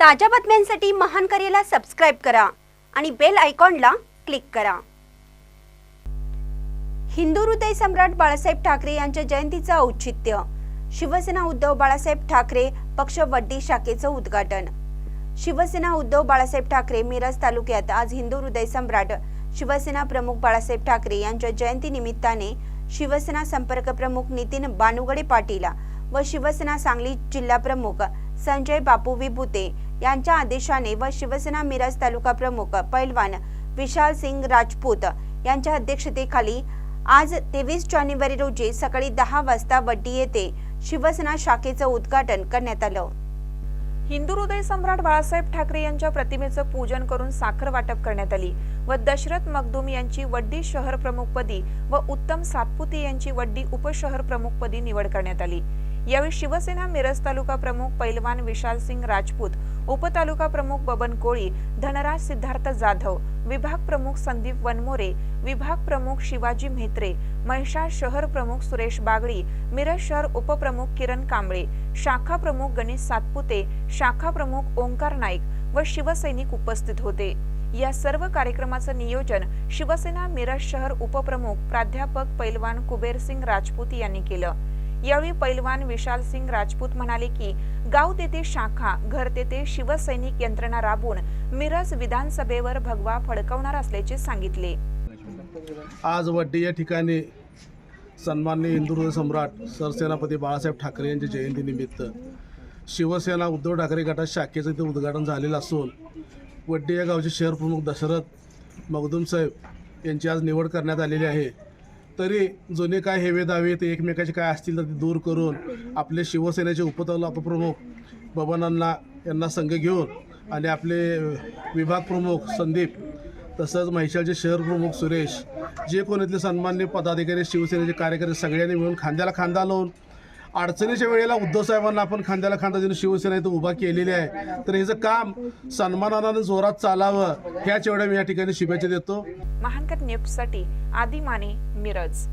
ताज्या बातम्यांसाठी महान करेला सबस्क्राईब करा आणि बेल आयकॉनला क्लिक करा. हिंदू हृदय सम्राट बाळासाहेब ठाकरे यांच्या जयंतीचं औचित्य. शिवसेना उद्धव बाळासाहेब ठाकरे पक्ष वड्डी शाखेचं उद्घाटन. शिवसेना उद्धव बाळासाहेब ठाकरे मिरज तालुक्यात आज हिंदू हृदय सम्राट शिवसेना प्रमुख बाळासाहेब ठाकरे यांच्या जयंती निमित्ताने शिवसेना संपर्क प्रमुख नितीन बानुगडे पाटील व शिवसेना सांगली जिल्हा प्रमुख संजय बापू विभूते यांच्या आदेशाने व शिवसेना मिरज तालुका प्रमुख पैलवान विशाल सिंग राजपूत यांच्या अध्यक्षतेखाली आज तेवीस जानेवारी रोजी सकाळी दहा वाजता वड्डी येथे शिवसेना शाखेचं उद्घाटन करण्यात आलं. हिंदू हृदय सम्राट बाळासाहेब ठाकरे यांच्या प्रतिमेचं पूजन करून साखर वाटप करण्यात आली व दशरथ मखदूम यांची वड्डी शहर प्रमुखपदी व उत्तम सातपुते यांची वड्डी उपशहर प्रमुखपदी निवड करण्यात आली. यावेळी शिवसेना मिरज तालुका प्रमुख पैलवान विशाल सिंग राजपूत उपतालुका प्रमुख बबन कोळी धनराज सिद्धार्थ जाधव विभाग प्रमुख संदीप वनमोरे विभाग प्रमुख शिवाजी म्हेत्रे महिषा शहर प्रमुख सुरेश बागडी मिरज शहर उपप्रमुख किरण कांबळे शाखा प्रमुख गणेश सातपुते शाखा प्रमुख ओंकार नाईक व शिवसैनिक उपस्थित होते. या सर्व कार्यक्रमाचं नियोजन शिवसेना मिरज शहर उपप्रमुख प्राध्यापक पैलवान कुबेर सिंग राजपूत यांनी केलं. यावेळी पैलवान विशाल सिंग राजपूत म्हणाले की गाव तेथे शाखा घर तेथे शिवसैनिक यंत्रणा राबवून मिरज विधानसभेवर भगवा फडकवणार असल्याचे सांगितले. आज वड्डी या ठिकाणी सन्माननीय हिंदू सम्राट सरसेनापती बाळासाहेब ठाकरे यांच्या जयंतीनिमित्त शिवसेना उद्धव ठाकरे गटात शाखेचं इथं उद्घाटन झालेलं असून वड्डी या गावचे शहर प्रमुख दशरथ मगदूम साहेब यांची आज निवड करण्यात आलेली आहे. तरी जुने काय हेवे दावे ते एकमेकाचे काय असतील तर ते दूर करून आपले शिवसेनेचे उपतला उपप्रमुख बबनांना यांना संघ घेऊन आणि आपले विभाग प्रमुख संदीप तसंच म्हैशाळचे शहर प्रमुख सुरेश जे कोण इथले सन्मान्य पदाधिकारी शिवसेनेचे कार्यकर्ते सगळ्यांनी मिळून खांद्याला खांदा लावून अडचणीच्या वेळेला उद्धव साहेबांना आपण खांद्याला खांदा देऊन शिवसेना इथं उभा केलेली आहे. तर हिचं काम सन्मानानं जोरात चालावं ह्याच एवढ्या मी या ठिकाणी शुभेच्छा देतो. महानकर न्यूजसाठी आदी माने मिरज.